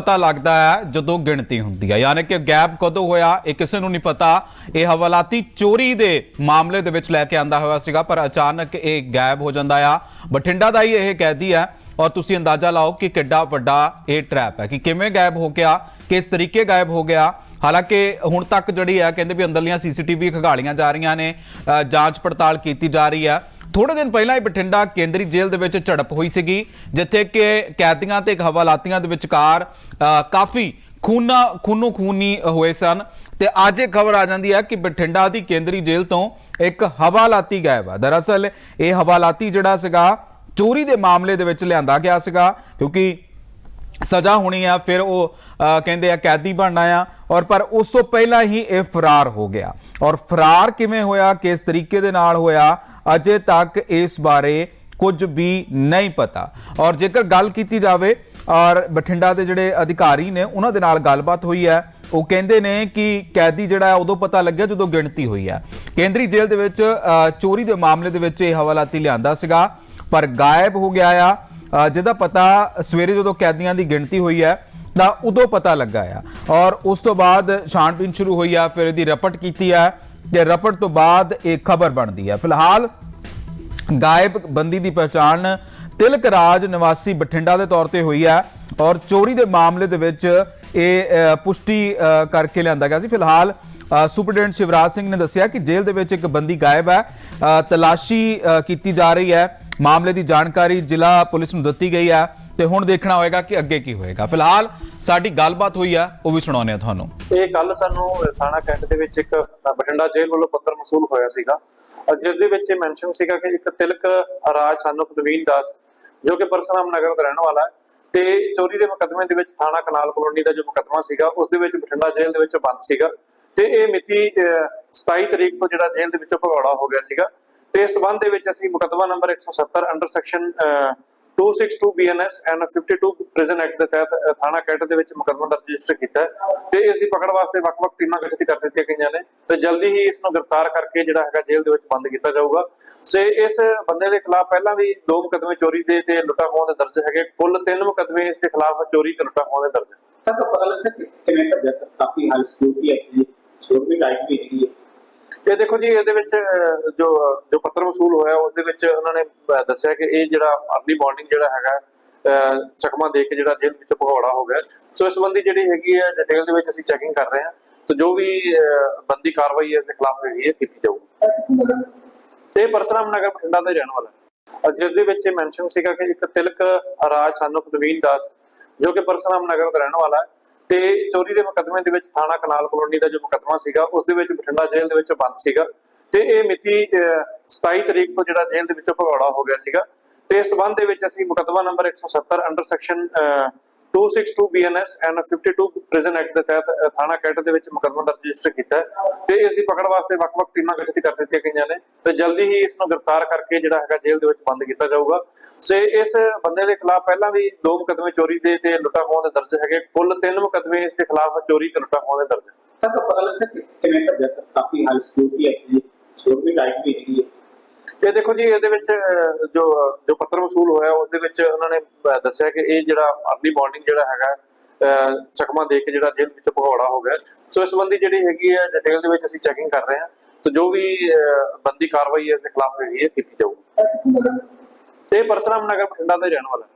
ਪਤਾ ਲੱਗਦਾ ਹੈ ਜਦੋਂ ਗਿਣਤੀ ਹੁੰਦੀ ਹੈ। ਯਾਨੀ ਕਿ ਗੈਪ ਕਦੋਂ ਹੋਇਆ, ਇਹ ਕਿਸੇ ਨੂੰ ਨਹੀਂ ਪਤਾ। ਇਹ ਹਵਾਲਾਤੀ ਚੋਰੀ ਦੇ ਮਾਮਲੇ ਦੇ ਵਿੱਚ ਲੈ ਕੇ ਆਂਦਾ ਹੋਇਆ ਸੀਗਾ, ਪਰ ਅਚਾਨਕ ਇਹ ਗਾਇਬ ਹੋ ਜਾਂਦਾ ਆ। ਬਠਿੰਡਾ ਦਾ ਹੀ ਇਹ ਕੈਦੀ ਹੈ ਔਰ ਤੁਸੀਂ ਅੰਦਾਜ਼ਾ ਲਾਓ ਕਿ ਕਿੱਡਾ ਵੱਡਾ ਇਹ ਟ੍ਰੈਪ ਹੈ ਕਿ ਕਿਵੇਂ ਗਾਇਬ ਹੋ ਗਿਆ, ਕਿਸ ਤਰੀਕੇ ਗਾਇਬ ਹੋ ਗਿਆ। ਹਾਲਾਂਕਿ ਹੁਣ ਤੱਕ ਜਿਹੜੀ ਹੈ, ਕਹਿੰਦੇ ਵੀ ਅੰਦਰਲੀਆਂ ਸੀਸੀਟੀਵੀ ਖਗਾਲੀਆਂ ਜਾ ਰਹੀਆਂ ਨੇ ਜਾਂਚ ਪੜਤਾਲ ਕੀਤੀ ਜਾ ਰਹੀ ਹੈ। ਥੋੜੇ ਦਿਨ ਪਹਿਲਾਂ ਹੀ ਬਠਿੰਡਾ ਕੇਂਦਰੀ ਜੇਲ੍ਹ ਦੇ ਵਿੱਚ ਝੜਪ ਹੋਈ ਸੀਗੀ, ਜਿੱਥੇ ਕਿ ਕੈਦੀਆਂ ਤੇ ਹਵਾਲਾਤੀਆਂ ਦੇ ਵਿਚਕਾਰ ਕਾਫੀ ਖੂਨਾ ਖੂਨੋ ਖੂਨੀ ਹੋਏ ਸਨ। ਤੇ ਅੱਜ ਇਹ ਖਬਰ ਆ ਜਾਂਦੀ ਹੈ ਕਿ ਬਠਿੰਡਾ ਦੀ ਕੇਂਦਰੀ ਜੇਲ੍ਹ ਤੋਂ ਇੱਕ ਹਵਾਲਾਤੀ ਗਾਇਬ ਆ। ਦਰਅਸਲ ਇਹ ਹਵਾਲਾਤੀ ਜਿਹੜਾ ਸੀਗਾ, ਚੋਰੀ ਦੇ ਮਾਮਲੇ ਦੇ ਵਿੱਚ ਲਿਆਂਦਾ ਗਿਆ ਸੀਗਾ, ਕਿਉਂਕਿ ਸਜ਼ਾ ਹੋਣੀ ਆ, ਫਿਰ ਉਹ ਕਹਿੰਦੇ ਆ ਕੈਦੀ ਬਣਨਾ ਆ ਔਰ ਪਰ ਉਸ ਤੋਂ ਪਹਿਲਾਂ ਹੀ ਇਹ ਫਰਾਰ ਹੋ ਗਿਆ। ਔਰ ਫਰਾਰ ਕਿਵੇਂ ਹੋਇਆ, ਕਿਸ ਤਰੀਕੇ ਦੇ ਨਾਲ ਹੋਇਆ ਅਜੇ ਤੱਕ ਇਸ ਬਾਰੇ ਕੁਝ ਵੀ ਨਹੀਂ ਪਤਾ। ਔਰ ਜੇਕਰ ਗੱਲ ਕੀਤੀ ਜਾਵੇ, ਔਰ ਬਠਿੰਡਾ ਦੇ ਜਿਹੜੇ ਅਧਿਕਾਰੀ ਨੇ, ਉਹਨਾਂ ਦੇ ਨਾਲ ਗੱਲਬਾਤ ਹੋਈ ਹੈ। ਉਹ ਕਹਿੰਦੇ ਨੇ ਕਿ ਕੈਦੀ ਜਿਹੜਾ ਉਦੋਂ ਪਤਾ ਲੱਗਿਆ ਜਦੋਂ ਗਿਣਤੀ ਹੋਈ ਹੈ। ਕੇਂਦਰੀ ਜੇਲ੍ਹ ਦੇ ਵਿੱਚ ਚੋਰੀ ਦੇ ਮਾਮਲੇ ਦੇ ਵਿੱਚ ਇਹ ਹਵਾਲਾਤੀ ਲਿਆਂਦਾ ਸੀਗਾ, ਪਰ ਗਾਇਬ ਹੋ ਗਿਆ ਆ। ਜਿਹਦਾ ਪਤਾ ਸਵੇਰੇ ਜਦੋਂ ਕੈਦੀਆਂ ਦੀ ਗਿਣਤੀ ਹੋਈ ਹੈ, ਤਾਂ ਉਦੋਂ ਪਤਾ ਲੱਗਾ ਆ। ਔਰ ਉਸ ਤੋਂ ਬਾਅਦ ਛਾਣਬੀਨ ਸ਼ੁਰੂ ਹੋਈ ਆ, ਫਿਰ ਇਹਦੀ ਰਪਟ ਕੀਤੀ ਆ ਤੇ ਰਪਟ ਤੋਂ ਬਾਅਦ ਇਹ ਖਬਰ ਬਣਦੀ ਆ ਫਿਲਹਾਲ ਗਾਇਬ ਬੰਦੀ ਦੀ ਪਛਾਣ ਤਿਲਕ ਰਾਜ ਨਿਵਾਸੀ ਬਠਿੰਡਾ ਦੇ ਤੌਰ ਤੇ ਹੋਈ ਹੈ ਔਰ ਚੋਰੀ ਦੇ ਮਾਮਲੇ ਦੇ ਵਿੱਚ ਇਹ ਪੁਸ਼ਟੀ ਕਰਕੇ ਲਿਆਂਦਾ ਗਿਆ ਸੀ। ਫਿਲਹਾਲ ਅ, ਸੁਪਰਡੈਂਟ ਸ਼ਿਵਰਾਜ ਸਿੰਘ ਨੇ ਦੱਸਿਆ ਕਿ ਜੇਲ੍ਹ ਦੇ ਵਿੱਚ ਇੱਕ ਬੰਦੀ ਗਾਇਬ ਹੈ ਤਲਾਸ਼ੀ ਕੀਤੀ ਜਾ ਰਹੀ ਹੈ। ਮਾਮਲੇ ਦੀ ਜਾਣਕਾਰੀ ਜ਼ਿਲ੍ਹਾ ਪੁਲਿਸ ਨੂੰ ਦਿੱਤੀ ਗਈ ਹੈ। ਤੇ ਹੁਣ ਦੇਖਣਾ ਹੋਏਗਾ ਕਿ ਅੱਗੇ ਕੀ ਹੋਏਗਾ। ਫਿਲਹਾਲ ਸਾਡੀ ਗੱਲਬਾਤ ਹੋਈ ਹੈ ਉਹ ਵੀ ਸੁਣਾਉਂਦੇ ਆ ਤੁਹਾਨੂੰ। ਇਹ ਕੱਲ ਸਾਨੂੰ ਥਾਣਾ ਕੈਂਟ ਦੇ ਵਿੱਚ ਇੱਕ ਬਠਿੰਡਾ ਜੇਲ੍ਹ ਵੱਲੋਂ ਪੱਤਰ ਮਸੂਲ ਹੋਇਆ ਸੀਗਾ। ਜਿਸ ਦੇ ਵਿੱਚ ਇਹ ਮੈਂਸ਼ਨ ਸੀਗਾ ਕਿ ਇੱਕ ਤਿਲਕ ਰਾਜ ਸਾਨੂੰ ਨਵੀਨ ਦਾਸ ਜੋ ਕਿ ਪਰਸਰਾਮ ਨਗਰ ਦਾ ਰਹਿਣ ਵਾਲਾ ਹੈ ਤੇ ਚੋਰੀ ਦੇ ਮੁਕੱਦਮੇ ਦੇ ਵਿੱਚ ਥਾਣਾ ਕਨਾਲ ਕਲੋਨੀ ਦਾ ਜੋ ਮੁਕੱਦਮਾ ਸੀਗਾ ਉਸ ਦੇ ਵਿੱਚ ਬਠਿੰਡਾ ਜੇਲ੍ਹ ਦੇ ਵਿੱਚ ਬੰਦ ਸੀਗਾ। ਤੇ ਇਹ ਮਿਤੀ ਅ, 27 ਤਰੀਕ ਤੋਂ ਜਿਹੜਾ ਜੇਲ੍ਹ ਦੇ ਵਿੱਚੋਂ ਭਗੌੜਾ ਹੋ ਗਿਆ ਸੀਗਾ। ਤੇ ਇਸ ਸੰਬੰਧ ਦੇ ਵਿੱਚ ਅਸੀਂ ਮੁਕੱਦਮਾ number 170 under section 262 BNS and 52 prison act ਦੇ ਤਹਿਤ ਥਾਣਾ ਕੈਟ ਦੇ ਵਿੱਚ ਮੁਕੱਦਮਾ ਦਰਜ ਰਜਿਸਟਰ ਕੀਤਾ ਤੇ ਇਸ ਦੀ ਪਕੜ ਵਾਸਤੇ ਵੱਖ-ਵੱਖ ਟੀਮਾਂ ਗਠਿਤ ਕਰ ਦਿੱਤੀਆਂ ਗਈਆਂ ਨੇ ਤੇ ਜਲਦੀ ਹੀ ਇਸ ਨੂੰ ਗ੍ਰਿਫਤਾਰ ਕਰਕੇ ਜਿਹੜਾ ਹੈਗਾ ਜੇਲ੍ਹ ਦੇ ਵਿੱਚ ਬੰਦ ਕੀਤਾ ਜਾਊਗਾ। ਸੇ ਇਸ ਬੰਦੇ ਦੇ ਖਿਲਾਫ ਪਹਿਲਾਂ ਵੀ ਦੋ ਮੁਕੱਦਮੇ ਚੋਰੀ ਦੇ ਤੇ ਲੁੱਟਾ ਖੋਹ ਦੇ ਦਰਜ ਹੈਗੇ। ਕੁੱਲ ਤਿੰਨ ਮੁਕੱਦਮੇ ਇਸ ਦੇ ਖਿਲਾਫ ਚੋਰੀ ਤੇ ਲੁੱਟਾ ਖੋਹ ਦੇ ਦਰਜ। ਸਰ, ਪਤਾ ਲੱਗ ਸਕਿਆ ਕਿਵੇਂ ਭੱਜਿਆ ਸਰ? ਕਾਫੀ ਹਾਈ ਸਕਿਉਰਿਟੀ ਹੈ ਜੀ ਸੋਰ ਵੀ ਟਾਈਪ ਵੀ ਹੈਗੀ ਹੈ। ਤੇ ਦੇਖੋ ਜੀ, ਇਹਦੇ ਵਿੱਚ ਜੋ ਜੋ ਪੱਤਰ ਵਸੂਲ ਹੋਇਆ ਉਸ ਦੇ ਵਿੱਚ ਉਹਨਾਂ ਨੇ ਦੱਸਿਆ ਕਿ ਇਹ ਜਿਹੜਾ ਅਰਲੀ ਮਾਰਨਿੰਗ ਜਿਹੜਾ ਹੈਗਾ ਚਕਮਾ ਦੇ ਕੇ ਜਿਹੜਾ ਜੇਲ੍ਹ ਵਿੱਚ ਭਗੌੜਾ ਹੋ ਗਿਆ। ਸੋ ਇਸ ਸੰਬੰਧੀ ਜਿਹੜੀ ਹੈਗੀ ਹੈ ਡਿਟੇਲ ਦੇ ਵਿੱਚ ਅਸੀਂ ਚੈਕਿੰਗ ਕਰ ਰਹੇ ਹਾਂ। ਤੇ ਜੋ ਵੀ ਬੰਦੀ ਕਾਰਵਾਈ ਹੈ, ਇਸ ਦੇ ਖਿਲਾਫ ਹੈਗੀ ਹੈ, ਕੀਤੀ ਜਾਊਗੀ। ਤੇ ਪਰਸਰਾਮ ਨਗਰ ਬਠਿੰਡਾ ਦਾ ਰਹਿਣ ਵਾਲਾ ਹੈ। ਜਿਸ ਦੇ ਵਿੱਚ ਇਹ ਮੈਂਸ਼ਨ ਸੀਗਾ ਕਿ ਇੱਕ ਤਿਲਕ ਰਾਜ ਸਾਨੂੰ ਨਵੀਨ ਦਾਸ, ਜੋ ਕਿ ਪਰਸਰਾਮ ਨਗਰ ਦਾ ਰਹਿਣ ਵਾਲਾ ਹੈ। ਤੇ ਚੋਰੀ ਦੇ ਮੁਕੱਦਮੇ ਦੇ ਵਿੱਚ ਥਾਣਾ ਕਨਾਲ ਕਲੋਨੀ ਦਾ ਜੋ ਮੁਕੱਦਮਾ ਸੀਗਾ ਉਸ ਦੇ ਵਿੱਚ ਬਠਿੰਡਾ ਜੇਲ੍ਹ ਦੇ ਵਿੱਚ ਬੰਦ ਸੀਗਾ। ਤੇ ਇਹ ਮਿਤੀ ਅਹ, 27 ਤਰੀਕ ਤੋਂ ਜਿਹੜਾ ਜੇਲ੍ਹ ਦੇ ਵਿੱਚੋਂ ਭਗੌੜਾ ਹੋ ਗਿਆ ਸੀਗਾ। ਤੇ ਇਸ ਸੰਬੰਧ ਦੇ ਵਿੱਚ ਅਸੀਂ ਮੁਕੱਦਮਾ number 170 under section 262 BNS and 52 prison act ਦੇ ਤਹਿਤ ਥਾਣਾ ਕੈਟ ਦੇ ਵਿੱਚ ਮੁਕਦਮਾ ਦਰਜ ਰਜਿਸਟਰ ਕੀਤਾ ਤੇ ਇਸ ਦੀ ਪਕੜ ਵਾਸਤੇ ਵੱਖ-ਵੱਖ ਟੀਮਾਂ ਗਠਿਤ ਕਰ ਦਿੱਤੀਆਂ ਗਈਆਂ ਨੇ ਤੇ ਜਲਦੀ ਹੀ ਇਸ ਨੂੰ ਗ੍ਰਿਫਤਾਰ ਕਰਕੇ ਜਿਹੜਾ ਹੈਗਾ ਜੇਲ੍ਹ ਦੇ ਵਿੱਚ ਬੰਦ ਕੀਤਾ ਜਾਊਗਾ। ਸੇ ਇਸ ਬੰਦੇ ਦੇ ਖਿਲਾਫ ਪਹਿਲਾਂ ਵੀ ਦੋ ਮੁਕਦਮੇ ਚੋਰੀ ਦੇ ਤੇ ਲੁੱਟਾ ਖੋਹ ਦੇ ਦਰਜ ਹੈਗੇ, ਕੁੱਲ ਤਿੰਨ ਮੁਕਦਮੇ ਇਸ ਦੇ ਖਿਲਾਫ ਚੋਰੀ ਤੇ ਲੁੱਟਾ ਖੋਹ ਦੇ ਦਰਜ। ਸਰ, ਪਤਾ ਲੱਗ ਸਕਿਆ ਕਿਵੇਂ ਭੱਜਿਆ ਸਰ? ਕਾਫੀ ਹਾਈ ਸਕਿਉਰਿਟੀ ਹੈ ਜੀ ਸਕਿਉਰਿਟੀ ਟਾਈਟ ਵੀ ਹੈਗੀ ਹੈ। ਇਹ ਦੇਖੋ ਜੀ ਇਹਦੇ ਵਿੱਚ ਜੋ ਜੋ ਪੱਤਰ ਵਸੂਲ ਹੋਇਆ ਉਸ ਦੇ ਵਿੱਚ ਉਹਨਾਂ ਨੇ ਦੱਸਿਆ ਕਿ ਇਹ ਜਿਹੜਾ ਅਰਲੀ ਮਾਰਨਿੰਗ ਜਿਹੜਾ ਹੈਗਾ ਚਕਮਾ ਦੇ ਕੇ ਜਿਹੜਾ ਜੇਲ੍ਹ ਵਿੱਚ ਭਗੌੜਾ ਹੋ ਗਿਆ। ਸੋ ਇਸ ਸੰਬੰਧੀ ਜਿਹੜੀ ਹੈਗੀ ਹੈ ਡਿਟੇਲ ਦੇ ਵਿੱਚ ਅਸੀਂ ਚੈਕਿੰਗ ਕਰ ਰਹੇ ਹਾਂ। ਤੇ ਜੋ ਵੀ ਬੰਦੀ ਕਾਰਵਾਈ ਹੈ ਇਸ ਦੇ ਖਿਲਾਫ ਹੈਗੀ ਹੈ ਕੀਤੀ ਜਾਊਗੀ। ਇਹ ਪਰਸਰਾਮ ਨਗਰ ਬਠਿੰਡਾ ਦਾ ਰਹਿਣ ਵਾਲਾ